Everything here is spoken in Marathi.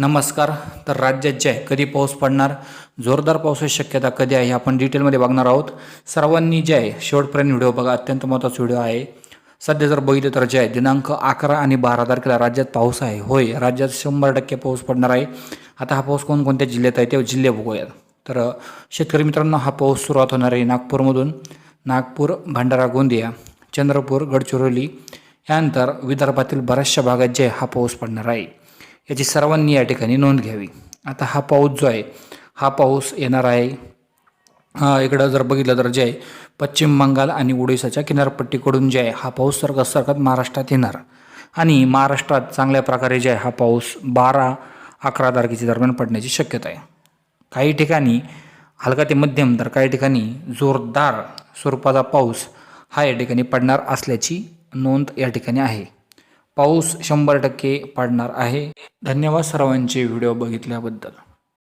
नमस्कार तर राज्यात जे आहे कधी पाऊस पडणार जोरदार पावसाची शक्यता कधी आहे हे आपण डिटेलमध्ये बघणार आहोत. सर्वांनी जे आहे शेवटपर्यंत व्हिडिओ बघा अत्यंत महत्त्वाचा व्हिडिओ आहे. सध्या जर बघितलं तर जे आहे दिनांक अकरा आणि बारा तारखेला राज्यात पाऊस आहे. होय राज्यात शंभर टक्के पाऊस पडणार आहे. आता हा पाऊस कोणकोणत्या जिल्ह्यात आहे ते जिल्हे बघूयात. तर शेतकरी मित्रांनो हा पाऊस सुरुवात होणार आहे नागपूरमधून. नागपूर भंडारा गोंदिया चंद्रपूर गडचिरोली. यानंतर विदर्भातील बऱ्याचशा भागात जे आहे हा पाऊस पडणार आहे. याची सर्वांनी या ठिकाणी नोंद घ्यावी. आता हा पाऊस जो आहे हा पाऊस येणार आहे इकडं जर बघितलं तर जे आहे पश्चिम बंगाल आणि ओडिसाच्या किनारपट्टीकडून जे आहे हा पाऊस सरकत सरकत महाराष्ट्रात येणार. आणि महाराष्ट्रात चांगल्या प्रकारे जे आहे हा पाऊस बारा अकरा तारखेच्या दरम्यान पडण्याची शक्यता आहे. काही ठिकाणी हलका ते मध्यम तर काही ठिकाणी जोरदार स्वरूपाचा पाऊस हा या ठिकाणी पडणार असल्याची नोंद या ठिकाणी आहे. पाऊस शंभर टक्के पडणार आहे. धन्यवाद सर्वांचे व्हिडिओ बघितल्याबद्दल.